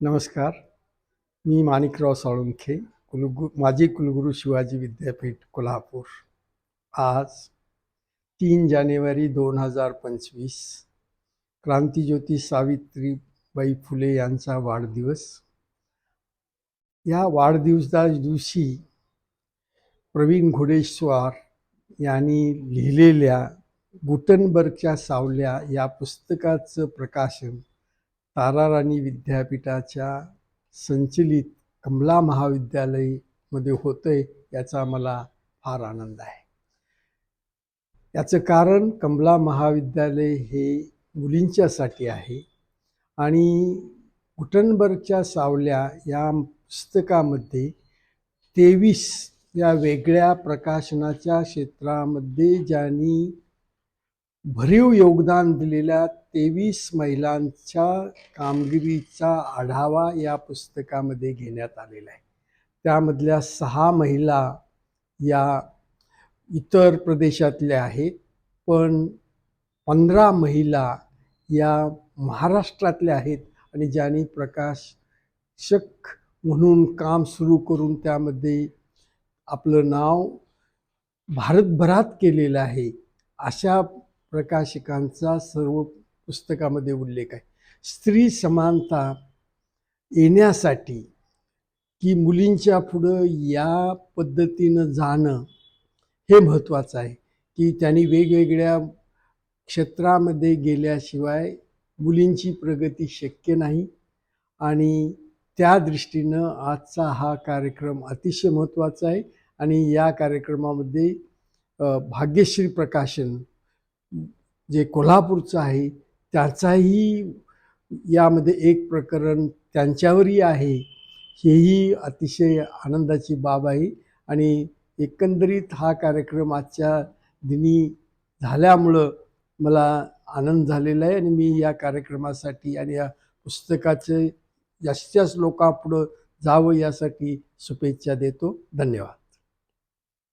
नमस्कार. मी माणिकराव साळुंखे कुलगु माजी कुलगुरू शिवाजी विद्यापीठ कोल्हापूर. आज तीन जानेवारी दोन हजार पंचवीस क्रांतीज्योती सावित्रीबाई फुले यांचा वाढदिवस. या वाढदिवसा दिवशी प्रवीण घोडेश्वर यांनी लिहिलेल्या गुटनबर्गच्या सावल्या या पुस्तकाचं प्रकाशन ताराराणी विद्यापीठाच्या संचलित कमला महाविद्यालयमध्ये होतं आहे याचा मला फार आनंद आहे. याचं कारण कमला महाविद्यालय हे मुलींच्यासाठी आहे आणि गुटनबर्गच्या सावल्या या पुस्तकामध्ये तेवीस या वेगळ्या प्रकाशनाच्या क्षेत्रामध्ये ज्यांनी भरीव योगदान दिलेल्या तेवीस महिलांच्या कामगिरीचा आढावा या पुस्तकामध्ये घेण्यात आलेला आहे. त्यामधल्या सहा महिला या इतर प्रदेशातल्या आहेत पण पंधरा महिला या महाराष्ट्रातल्या आहेत आणि ज्यांनी प्रकाशक म्हणून काम सुरू करून त्यामध्ये आपलं नाव भारतभरात केलेलं आहे अशा प्रकाशकांचा सर्व पुस्तकामध्ये उल्लेख आहे. स्त्री समानता येण्यासाठी की मुलींच्या पुढं या पद्धतीनं जाणं हे महत्त्वाचं आहे की त्यांनी वेगवेगळ्या क्षेत्रामध्ये गेल्याशिवाय मुलींची प्रगती शक्य नाही आणि त्या दृष्टीनं आजचा हा कार्यक्रम अतिशय महत्त्वाचा आहे आणि या कार्यक्रमामध्ये भाग्यश्री प्रकाशन जे कोल्हापूरचं आहे त्याचाही यामध्ये एक प्रकरण त्यांच्यावरही आहे. हेही अतिशय आनंदाची बाब आहे आणि एकंदरीत हा कार्यक्रम आजच्या दिनी झाल्यामुळं मला आनंद झालेला आहे आणि मी या कार्यक्रमासाठी आणि या पुस्तकाचं जास्तीत जास्त लोकांपुढं जावं यासाठी शुभेच्छा देतो. धन्यवाद.